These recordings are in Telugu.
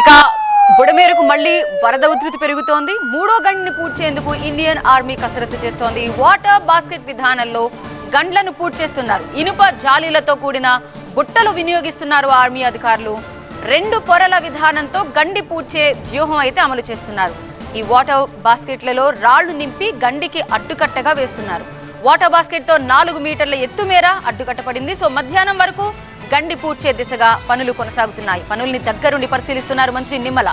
ఇక బుడమేరకు మళ్ళీ వరద ఉధృతి పెరుగుతోంది. మూడో గండిని పూడ్చేందుకు ఇండియన్ ఆర్మీ కసరత్తు చేస్తోంది. వాటర్ బాస్కెట్ విధానంలో గండ్లను పూడ్చేస్తున్నారు. ఇనుప జాలీలతో కూడిన బుట్టలు వినియోగిస్తున్నారు ఆర్మీ అధికారులు. రెండు పొరల విధానంతో గండి పూడ్చే వ్యూహం అయితే అమలు చేస్తున్నారు. ఈ వాటర్ బాస్కెట్లలో రాళ్ళు నింపి గండికి అడ్డుకట్టగా వేస్తున్నారు. వాటర్ బాస్కెట్తో నాలుగు మీటర్ల ఎత్తు మేర అడ్డుకట్టపడింది సో మధ్యాహ్నం వరకు గండి పూడ్చే దిశగా పనులు కొనసాగుతున్నాయి. పనుల్ని దగ్గరుండి పరిశీలిస్తున్నారు మంత్రి నిమ్మల.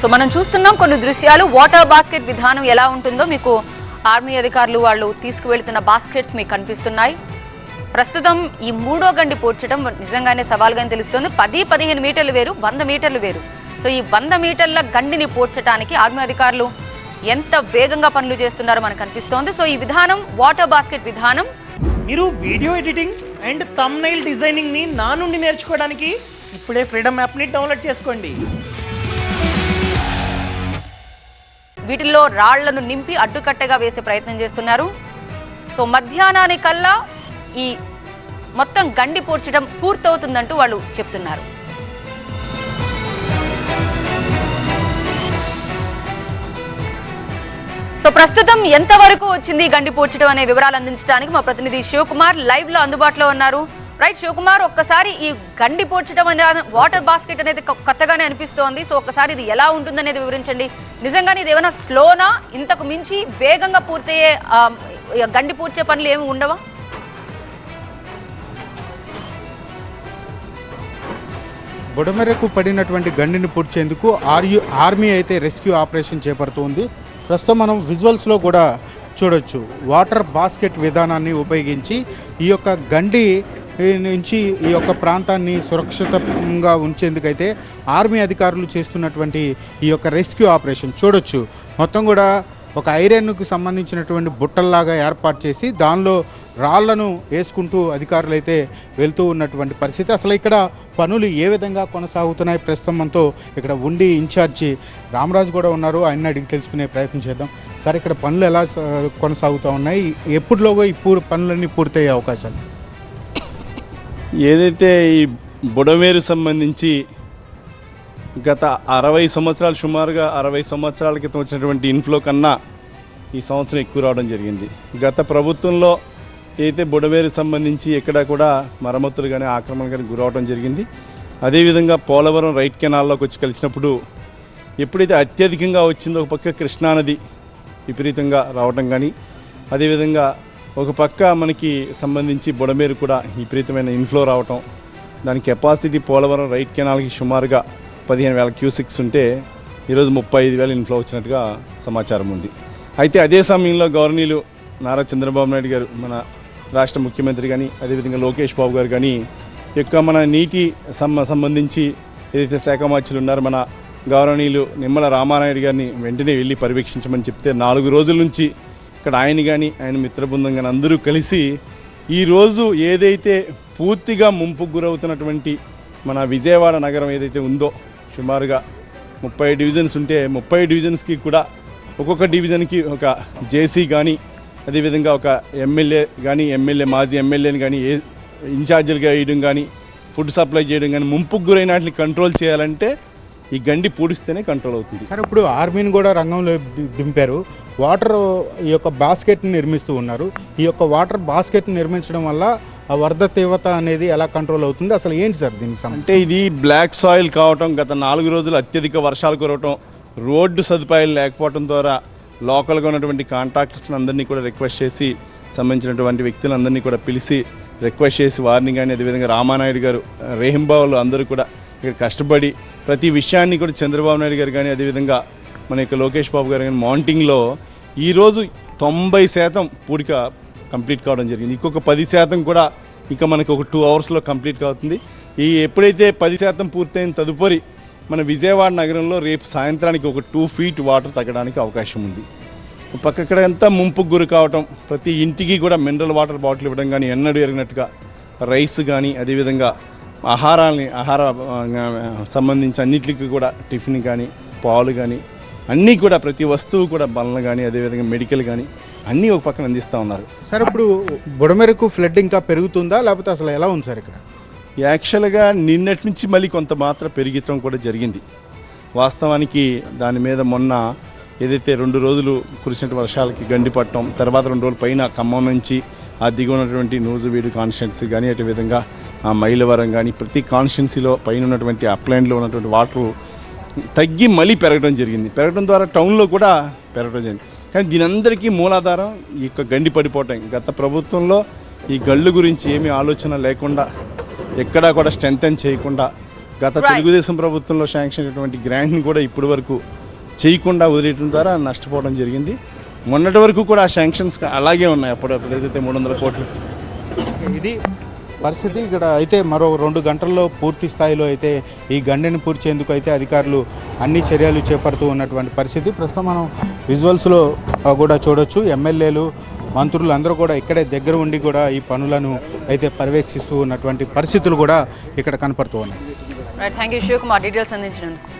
సో మనం చూస్తున్నాం కొన్ని దృశ్యాలు. వాటర్ బాస్కెట్ విధానం ఎలా ఉంటుందో మీకు ఆర్మీ అధికారులు వాళ్ళు తీసుకువెళ్తున్న బాస్కెట్స్ మీకు కనిపిస్తున్నాయి. ప్రస్తుతం ఈ మూడో గండి పూడ్చడం నిజంగానే సవాల్గా తెలుస్తుంది. పది పదిహేను మీటర్లు వేరు వంద మీటర్లు వేరు. సో ఈ వంద మీటర్ల గండిని పూడ్చడానికి ఆర్మీ అధికారులు ఎంత వేగంగా పనులు చేస్తున్నారో మనకు కనిపిస్తోంది సో ఈ విధానం వాటర్ బాస్కెట్ విధానం. మీరు వీడియో ఎడిటింగ్ అండ్ తమ్నైల్ డిజైనింగ్ని నా నుండి నేర్చుకోవడానికి ఇప్పుడే ఫ్రీడమ్ యాప్ని డౌన్లోడ్ చేసుకోండి. వీటిల్లో రాళ్ళను నింపి అడ్డుకట్టగా వేసే ప్రయత్నం చేస్తున్నారు. సో మధ్యాహ్నానికల్లా ఈ మొత్తం గండి పూడ్చడం పూర్తవుతుందంటూ వాళ్ళు చెప్తున్నారు. సో ప్రస్తుతం ఎంతవరకు వచ్చింది గండి పూడ్చడం అనే వివరాలు అందించడానికి మా ప్రతినిధి శివకుమార్ లైవ్లో అందుబాటులో ఉన్నారు. రైట్ శివకుమార్ ఒక్కసారి ఈ గండి పూడ్చడం అనే వాటర్ బాస్కెట్ అనేది కొత్తగానే అనిపిస్తోంది. సో ఒక్కసారి ఇది ఎలా ఉంటుందనేది వివరించండి. నిజంగానే ఇది ఏమైనా స్లోనా? ఇంతకు మించి వేగంగా పూర్తయ్యే గండి పూడ్చే పనులు ఏమి ఉండవా? బుడమెరకు పడినటువంటి గండిని పూడ్చేందుకు ఆర్యు ఆర్మీ అయితే రెస్క్యూ ఆపరేషన్ చేపడుతోంది. ప్రస్తుతం మనం విజువల్స్లో కూడా చూడొచ్చు. వాటర్ బాస్కెట్ విధానాన్ని ఉపయోగించి ఈ యొక్క గండి నుంచి ఈ యొక్క ప్రాంతాన్ని సురక్షితంగా ఉంచేందుకైతే ఆర్మీ అధికారులు చేస్తున్నటువంటి ఈ యొక్క రెస్క్యూ ఆపరేషన్ చూడొచ్చు. మొత్తం కూడా ఒక ఐరన్కు సంబంధించినటువంటి బుట్టల్లాగా ఏర్పాటు చేసి దానిలో రాళ్ళను వేసుకుంటూ అధికారులు అయితే వెళ్తూ ఉన్నటువంటి పరిస్థితి. అసలు ఇక్కడ పనులు ఏ విధంగా కొనసాగుతున్నాయి? ప్రస్తుతం మనతో ఇక్కడ ఉండి ఇన్ఛార్జి రామరాజు కూడా ఉన్నారు. ఆయన అడిగి తెలుసుకునే ప్రయత్నం చేద్దాం. సార్ ఇక్కడ పనులు ఎలా కొనసాగుతూ ఉన్నాయి? ఎప్పుడులోగా ఈ పూ పనులన్నీ పూర్తయ్యే అవకాశాలు? ఏదైతే ఈ బుడమేరు సంబంధించి గత అరవై సంవత్సరాలు సుమారుగా అరవై సంవత్సరాల క్రితం వచ్చినటువంటి ఇన్ఫ్లో కన్నా ఈ సంవత్సరం ఎక్కువ రావడం జరిగింది. గత ప్రభుత్వంలో అయితే బుడవేరు సంబంధించి ఎక్కడ కూడా మరమ్మతులు కానీ ఆక్రమణ కానీ గురవడం జరిగింది. అదేవిధంగా పోలవరం రైట్ కెనాల్లోకి వచ్చి కలిసినప్పుడు ఎప్పుడైతే అత్యధికంగా వచ్చిందో ఒక పక్క కృష్ణానది విపరీతంగా రావడం కానీ అదేవిధంగా ఒక పక్క మనకి సంబంధించి బుడమేరు కూడా విపరీతమైన ఇన్ఫ్లో రావటం దాని కెపాసిటీ పోలవరం రైట్ కెనాల్కి సుమారుగా పదిహేను వేల క్యూసిక్స్ ఉంటే ఈరోజు ముప్పై ఐదు వేల ఇన్ఫ్లో వచ్చినట్టుగా సమాచారం ఉంది. అయితే అదే సమయంలో గవర్నీలు నారా చంద్రబాబు నాయుడు గారు మన రాష్ట్ర ముఖ్యమంత్రి కానీ అదేవిధంగా లోకేష్ బాబు గారు కానీ ఎక్కువ మన నీటి సంబంధించి ఏదైతే శాఖ మార్చులు ఉన్నారో మన గౌరవనీయులు నిమ్మల రామానాయుడు గారిని వెంటనే వెళ్ళి పర్యవేక్షించమని చెప్తే నాలుగు రోజుల నుంచి ఇక్కడ ఆయన కానీ ఆయన మిత్రబృందం కానీ అందరూ కలిసి ఈరోజు ఏదైతే పూర్తిగా ముంపుకు గురవుతున్నటువంటి మన విజయవాడ నగరం ఏదైతే ఉందో సుమారుగా ముప్పై డివిజన్స్ ఉంటే ముప్పై డివిజన్స్కి కూడా ఒక్కొక్క డివిజన్కి ఒక జేసీ కానీ అదేవిధంగా ఒక ఎమ్మెల్యే కానీ ఎమ్మెల్యే మాజీ ఎమ్మెల్యేని కానీ ఏ ఇన్ఛార్జీలుగా వేయడం కానీ ఫుడ్ సప్లై చేయడం కానీ ముంపుకు గురైన వాటిని కంట్రోల్ చేయాలంటే ఈ గండి పూడిస్తేనే కంట్రోల్ అవుతుంది. సార్ ఇప్పుడు ఆర్మీని కూడా రంగంలో దింపారు. వాటర్ ఈ యొక్క బాస్కెట్ని నిర్మిస్తూ ఉన్నారు. ఈ యొక్క వాటర్ బాస్కెట్ని నిర్మించడం వల్ల ఆ వరద తీవ్రత అనేది ఎలా కంట్రోల్ అవుతుంది? అసలు ఏంటి సార్ దీనికి అంటే ఇది బ్లాక్ సాయిల్ కావటం గత నాలుగు రోజులు అత్యధిక వర్షాలు కురవటం రోడ్డు సదుపాయాలు లేకపోవడం ద్వారా లోకల్గా ఉన్నటువంటి కాంట్రాక్టర్స్ని అందరినీ కూడా రిక్వెస్ట్ చేసి సంబంధించినటువంటి వ్యక్తులందరినీ కూడా పిలిచి రిక్వెస్ట్ చేసి వారిని కానీ అదేవిధంగా రామానాయుడు గారు రేహింబావులు అందరూ కూడా ఇక్కడ కష్టపడి ప్రతి విషయాన్ని కూడా చంద్రబాబు నాయుడు గారు కానీ అదేవిధంగా మన యొక్క లోకేష్ బాబు గారు కానీ మౌంటింగ్లో ఈరోజు తొంభై శాతం పూడిక కంప్లీట్ కావడం జరిగింది. ఇంకొక పది శాతం కూడా ఇంకా మనకు ఒక టూ అవర్స్లో కంప్లీట్ అవుతుంది ఈ ఎప్పుడైతే పది శాతం పూర్తయిన తదుపరి మన విజయవాడ నగరంలో రేపు సాయంత్రానికి ఒక టూ ఫీట్ వాటర్ తగ్గడానికి అవకాశం ఉంది. పక్కక్కడ అంతా ముంపుకు గురి కావటం ప్రతి ఇంటికి కూడా మినరల్ వాటర్ బాటిల్ ఇవ్వడం కానీ ఎన్నడూ ఎరిగినట్టుగా రైస్ కానీ అదేవిధంగా ఆహారాన్ని ఆహార సంబంధించి అన్నిటికీ కూడా టిఫిన్ కానీ పాలు కానీ అన్నీ కూడా ప్రతి వస్తువు కూడా బలన కానీ అదేవిధంగా మెడికల్ కానీ అన్నీ ఒక పక్కన అందిస్తూ ఉన్నారు. సార్ ఇప్పుడు బుడమెరకు ఫ్లడ్ ఇంకా పెరుగుతుందా? లేకపోతే అసలు ఎలా ఉంది సార్ ఇక్కడ? యాక్చువల్గా నిన్నటి నుంచి మళ్ళీ కొంత మాత్రం పెరిగటం కూడా జరిగింది. వాస్తవానికి దాని మీద మొన్న ఏదైతే రెండు రోజులు కురిసిన వర్షాలకి గండి పట్టడం తర్వాత రెండు రోజుల పైన ఖమ్మం నుంచి ఆ దిగువ ఉన్నటువంటి నూజువీడు కాన్స్టిట్యున్సీ కానీ అటు విధంగా ఆ మైలవరం కానీ ప్రతి కాన్స్టిట్యున్సీలో పైన ఉన్నటువంటి అప్లైన్లో ఉన్నటువంటి వాటర్ తగ్గి మళ్ళీ పెరగడం జరిగింది. పెరగడం ద్వారా టౌన్లో కూడా పెరగడం జరిగింది. కానీ దీని అందరికీ మూలాధారం ఈ యొక్క గండి పడిపోవటం. గత ప్రభుత్వంలో ఈ గళ్ళు గురించి ఏమీ ఆలోచన లేకుండా ఎక్కడా కూడా స్ట్రెంగ్ చేయకుండా గత. తెలుగుదేశం ప్రభుత్వంలో శాంక్షన్ అయినటువంటి గ్రాంట్ని కూడా ఇప్పటి వరకు చేయకుండా వదిలేయడం ద్వారా నష్టపోవడం జరిగింది. మొన్నటి వరకు కూడా ఆ శాంక్షన్స్ అలాగే ఉన్నాయి అప్పుడప్పుడు ఏదైతే మూడు వందల కోట్లు. ఇది పరిస్థితి ఇక్కడ అయితే మరో రెండు గంటల్లో పూర్తి స్థాయిలో అయితే ఈ గండెని పూడ్చేందుకు అయితే అధికారులు అన్ని చర్యలు చేపడుతూ ఉన్నటువంటి పరిస్థితి. ప్రస్తుతం మనం విజువల్స్లో కూడా చూడొచ్చు. ఎమ్మెల్యేలు మంత్రులు అందరూ కూడా ఇక్కడే దగ్గర ఉండి కూడా ఈ పనులను అయితే పర్యవేక్షిస్తూ ఉన్నటువంటి పరిస్థితులు కూడా ఇక్కడ కనపడుతూ ఉన్నాయి. థ్యాంక్ యూ శివకుమార్ డీటెయిల్స్ అందించినందుకు.